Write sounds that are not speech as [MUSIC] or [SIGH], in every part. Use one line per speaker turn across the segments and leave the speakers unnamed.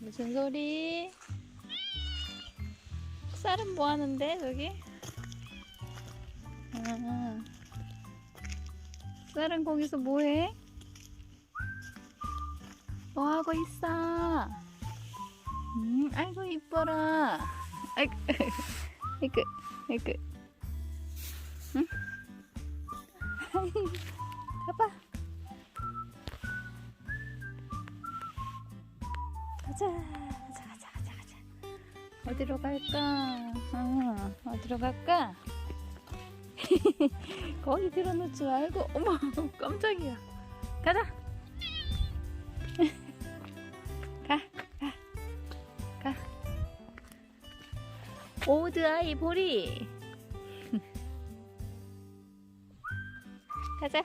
무슨 소리? 쌀은 뭐 하는데 저기? 아, 쌀은 거기서 뭐 해? 뭐 하고 있어? 음, 아이고 이뻐라. 아이고, 아이고, 아이고. 응? 가자, 가자, 가자, 가자, 가자. 어디로 갈까? 어, 어디로 갈까? [LAUGHS] 거기 들어놓지 말고, 어머, 깜짝이야. 가자. [LAUGHS] 가, 가, 가. 오드 아이 보리. [LAUGHS] 가자.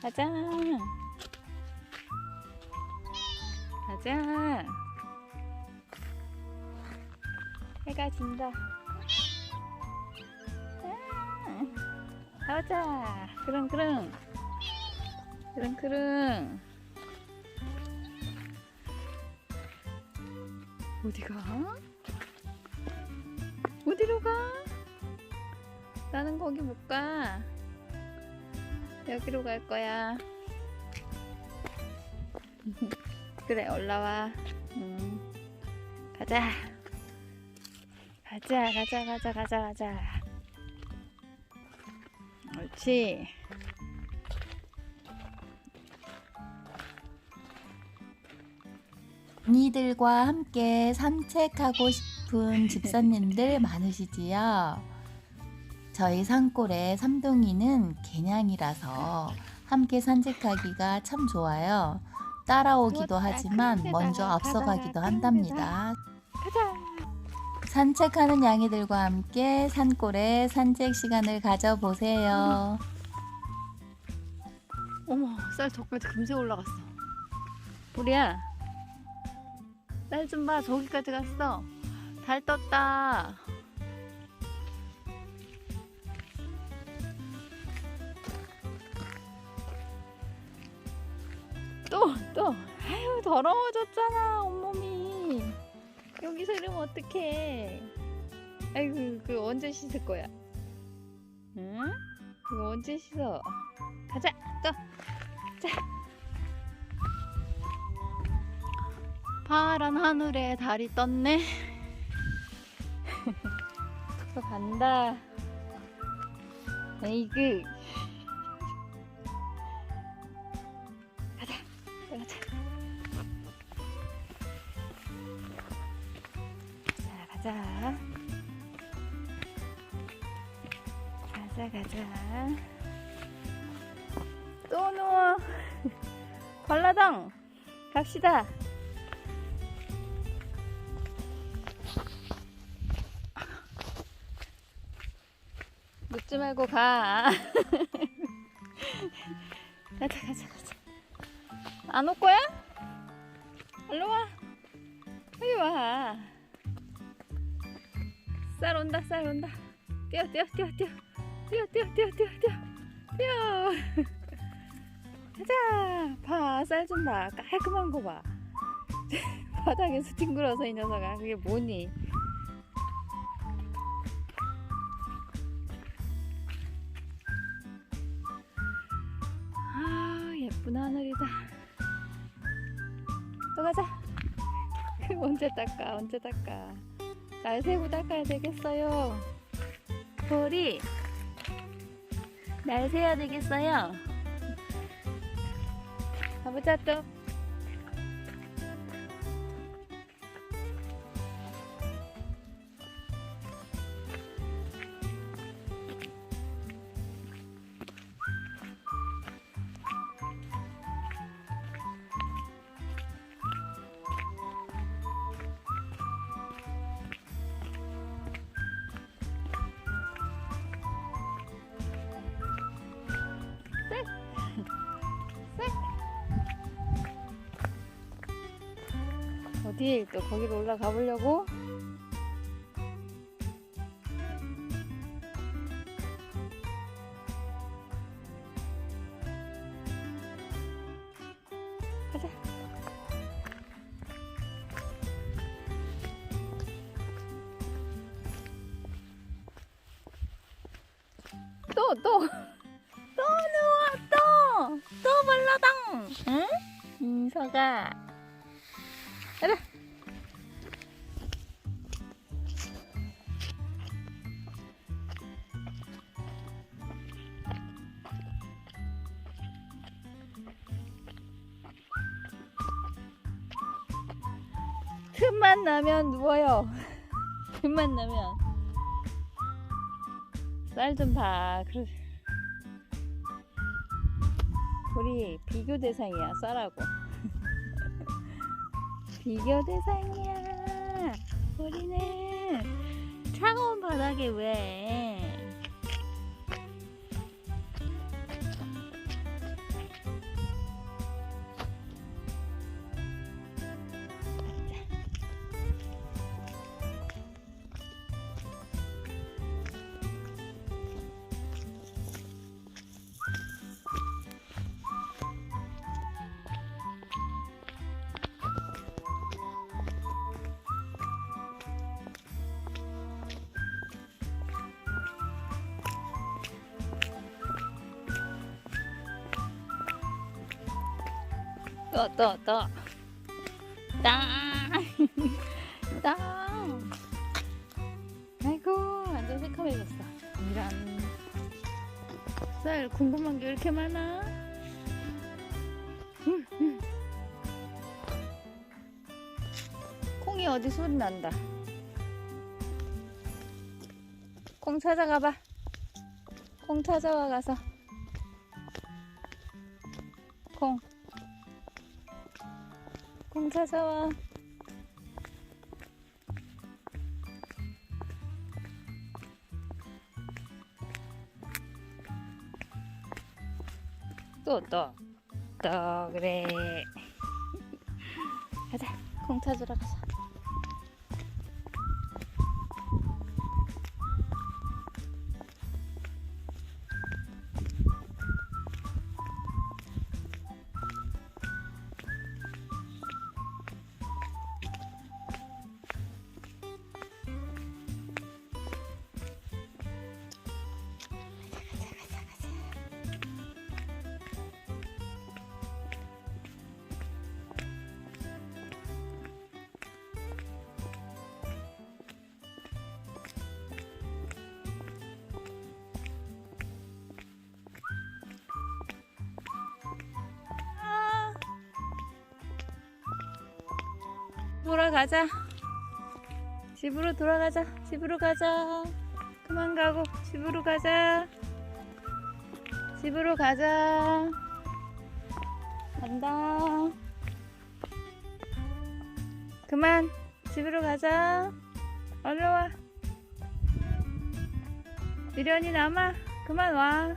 가자. 가자. 해가 진다. 아, 가자. 그럼 그럼. 그럼 그럼. 어디 가? 어디로 가? 나는 거기 못 가. 여기로 갈 거야. [LAUGHS] 그래, 올라와. 음. 가자. 가자, 가자, 가자, 가자, 가자. 옳지.
언니들과 함께 산책하고 싶은 [LAUGHS] 집사님들 많으시지요? 저희 산골의 삼둥이는 개냥이라서 함께 산책하기가 참 좋아요. 따라오기도 하지만 먼저 앞서가기도 한답니다. 산책하는 양이들과 함께 산골에 산책 시간을 가져보세요.
어머, 쌀 저까지 금세 올라갔어. 우리야, 쌀 좀 봐. 저기까지 갔어. 달 떴다. 또, 또. 아유, 더러워졌잖아, 온몸이. 여기서 이러면 어떡해. 아이고, 그 언제 씻을 거야? 응? 그거 언제 씻어? 가자, 또. 자. 파란 하늘에 달이 떴네. [LAUGHS] 또 간다. 에이그. 가자. 가자, 가자. 또 누워. [LAUGHS] 관라당 갑시다. 묻지 말고 가. [LAUGHS] 가자, 가자, 가자. 안 올 거야? 일로 와. 여기 와. 쌀 온다, 쌀 온다. 뛰어, 뛰어, 뛰어, 뛰어. 뛰어, 뛰어, 뛰어, 뛰어, 뛰어. 뛰어. 가자. 봐, 쌀 좀 봐. 깔끔한 거 봐. [LAUGHS] 바닥에서 뒹굴어서 이 녀석아. 그게 뭐니? 아 예쁜 하늘이다 또 가자 [LAUGHS] 언제 닦아 언제 닦아 날 새고 닦아야 되겠어요? 볼이 날 새야 되겠어요? 가보자 또 어디 또 거기로 올라가 보려고? 틈만 나면 누워요. [LAUGHS] 틈만 나면. 쌀 좀 봐. 그러... 우리 비교 대상이야, 쌀하고. [LAUGHS] 비교 대상이야. 우리는 차가운 바닥에 왜? 또, 또, 또. 땅! [LAUGHS] 땅! 아이고, 완전 새카매졌어. 이런. 쌀 궁금한 게왜 이렇게 많아? 음, 음. 콩이 어디 소리 난다. 콩 찾아가봐. 콩 찾아와 가서. 콩. 콩 찾아와. 또, 또, 또, 그래. [LAUGHS] 가자, 콩 찾으러 가자. 돌아가자. 집으로 돌아가자. 집으로 가자. 그만 가고 집으로 가자. 집으로 가자. 간다. 그만 집으로 가자. 얼른 와. 미련이 남아. 그만 와.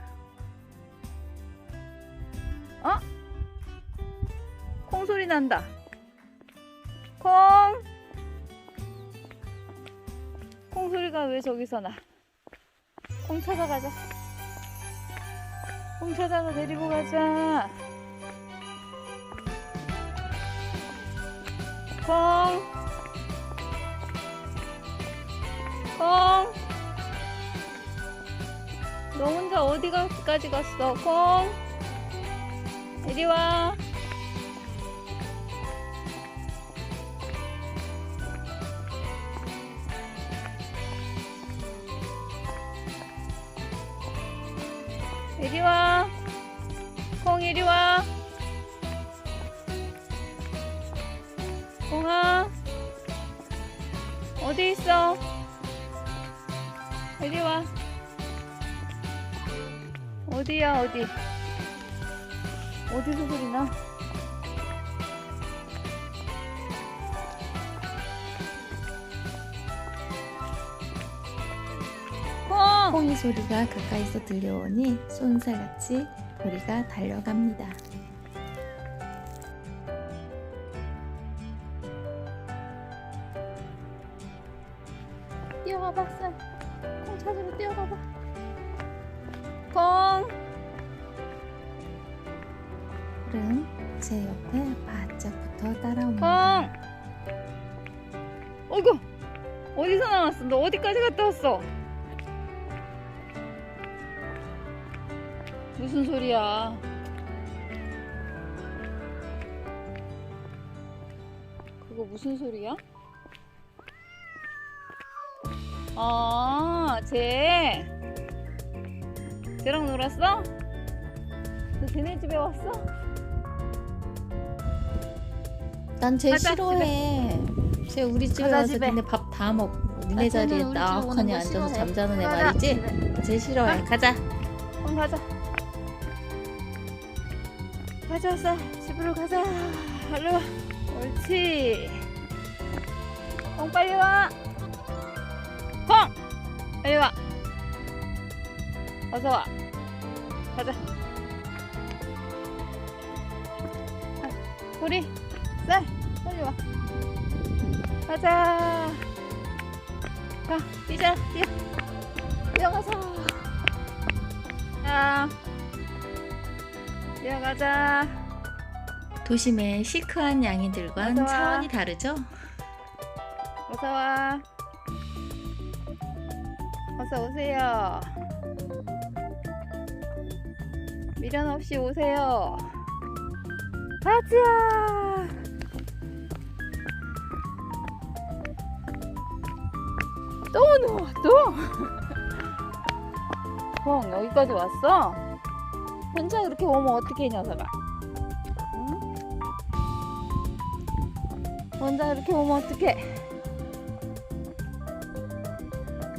어? 콩 소리 난다. 콩. 콩 소리가 왜 저기서 나? 콩 찾아가자. 콩 찾아서 데리고 가자. 콩. 콩. 너 혼자 어디까지 갔어? 콩. 이리 와. 이리 와. 콩 이리 와. 콩아. 어디 있어? 이리 와. 어디야, 어디? 어디서 소리 나? 콩!
콩이 소리가 가까이서 들려오니 쏜살같이 우리가 달려갑니다.
무슨 소리야? 그거 무슨 소리야? 아, 쟤. 쟤랑 놀았어? 너 쟤네 집에 왔어?
난 쟤
가자,
싫어해. 쟤 우리 집에
가자,
와서
집에.
니네 밥다 먹고 니네
아, 쟤는
자리에
우리
딱하니
오는 거
앉아서
싫어해.
잠자는 애
가자,
말이지?
집에.
쟤 싫어해. 가자.
그럼 가자. 가자, 왔어. 집으로 가자. 얼른 와. 옳지. 콩 빨리 와. 콩! 빨리 와. 어서 와. 가자. 아, 우리 쌀 빨리 와. 가자. 가, 뛰자, 뛰어. 뛰어가자. 자, 뛰어가자.
도심의 시크한 양이들과는
어서 와.
차원이 다르죠?
어서 와. 어서 오세요. 미련 없이 오세요. 가자. 또 누워 또. 형 [LAUGHS] 여기까지 왔어? 혼자 이렇게 오면 어떻게 이 녀석아? 응? 혼자 이렇게 오면 어떡해?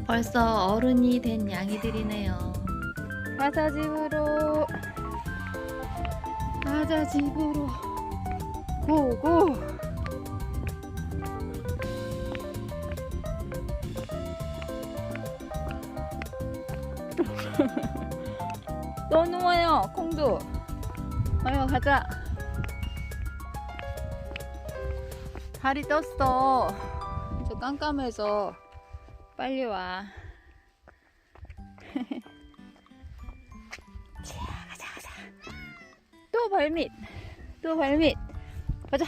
벌써 어른이 된 양이들이네요.
가자 집으로 가자 집으로 고고 [LAUGHS] 또 누워요 콩두 아유 가자. 달이 떴어. 저 깜깜해서 빨리 와. [LAUGHS] 가자 가자. 또 발밑 또 발밑. 가자.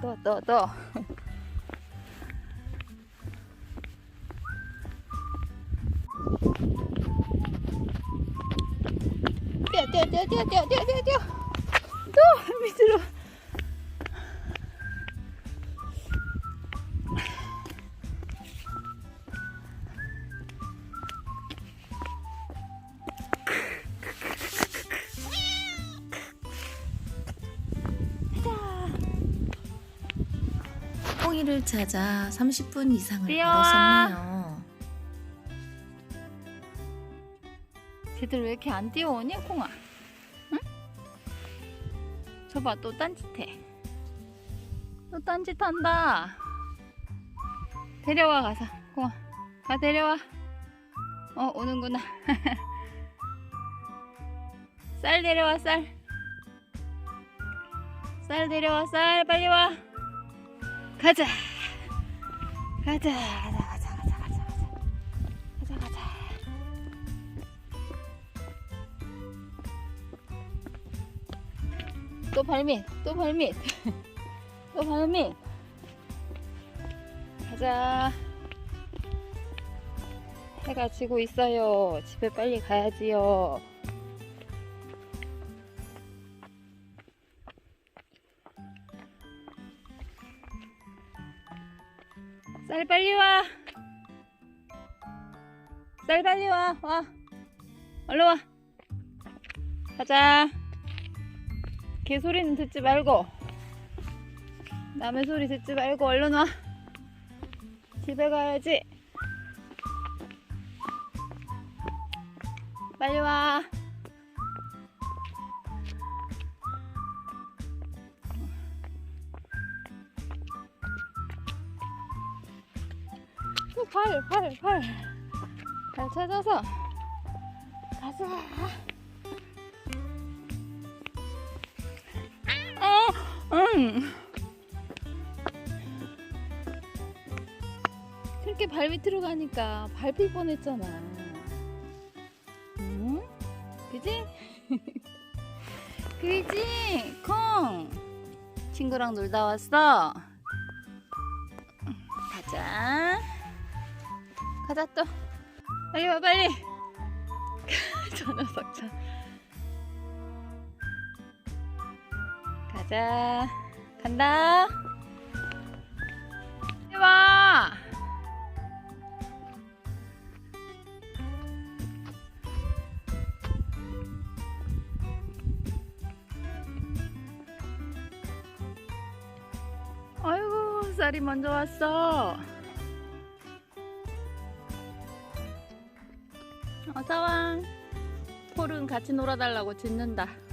또 또 또 뛰어 뛰어 뛰어 뛰어 뛰어 또 밑으로
를 찾아 30분 이상을 걸었었네요.
쟤들 왜 이렇게 안 뛰어오니, 콩아? 응? 저봐 또 딴짓해. 또 딴짓한다. 데려와 가서 콩아. 가 데려와. 어 오는구나. [LAUGHS] 쌀 데려와 쌀. 쌀 데려와 쌀 빨리 와. 가자 가자 가자 또 발밑, 또 발밑, 또 발밑. 가자. 해가 지고 있어요. 집에 빨리 가야지요. 쌀 빨리 와. 쌀 빨리 와. 와. 얼른 와. 가자. 개 소리는 듣지 말고 남의 소리 듣지 말고 얼른 와 집에 가야지 빨리 와또 발, 발, 발. 발 찾아서 가자. 응. 그렇게 발 밑으로 가니까 밟힐 뻔했잖아. 응? 그지? [LAUGHS] 그지? 콩! 친구랑 놀다 왔어? 가자. 가자 또. 빨리 와 빨리. [LAUGHS] 참. 가자. 간다. 와. 아이고 쌀이 먼저 왔어. 어서와. 폴은 같이 놀아달라고 짖는다.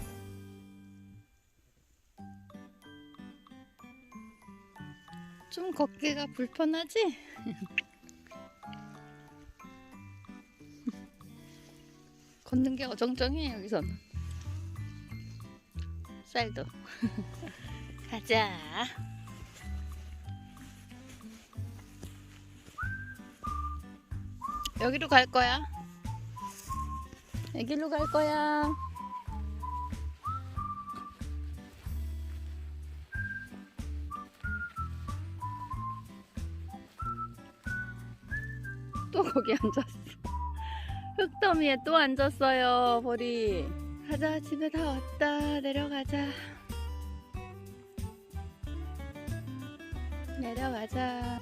걷기가 불편하지? [LAUGHS] 걷는 게 어정쩡해 여기선. 쌀도. [LAUGHS] 가자. 여기로 갈 거야. 여기로 갈 거야. 또 거기 앉았어. [LAUGHS] 흙더미에 또 앉았어요, 보리. 가자, 집에 다 왔다. 내려가자. 내려가자.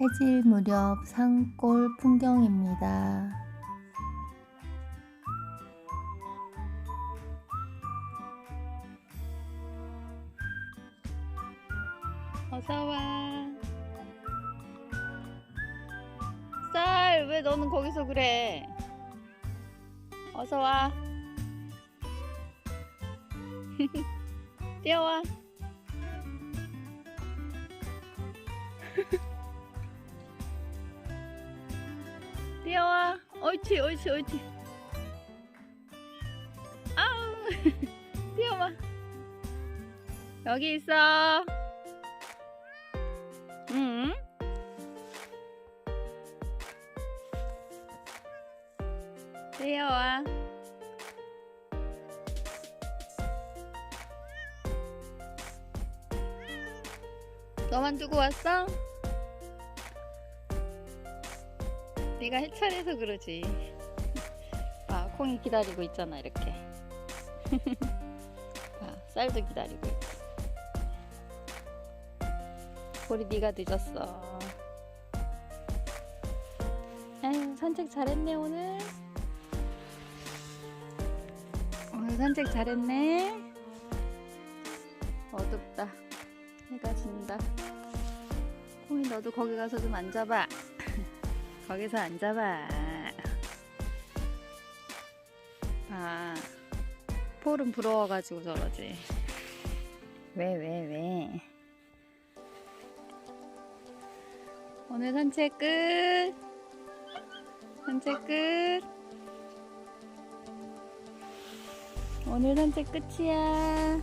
해질 무렵 산골 풍경입니다. [LAUGHS]
뛰어와. 옳지, 옳지, 옳지. 아우. [LAUGHS] 뛰어와. 여기 있어. 응? 뛰어와. 너만 두고 왔어? 네가 해찰해서 그러지. 아, 콩이 기다리고 있잖아, 이렇게. [LAUGHS] 아, 쌀도 기다리고 있고. 우리 네가 늦었어. 아유, 산책 잘했네 오늘. 오늘 산책 잘했네. 어둡다. 해가 진다. 콩이 너도 거기 가서 좀 앉아봐. 거기서 앉아봐. 아, 폴은 부러워가지고 저러지. 왜, 왜, 왜? 오늘 산책 끝. 산책 끝. 오늘 산책 끝이야.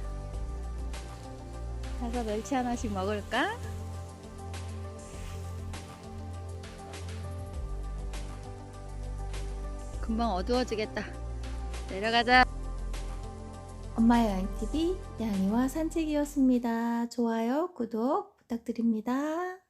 가서 멸치 하나씩 먹을까? 금방 어두워지겠다. 내려가자.
엄마의 양TV 양이와 산책이었습니다. 좋아요, 구독 부탁드립니다.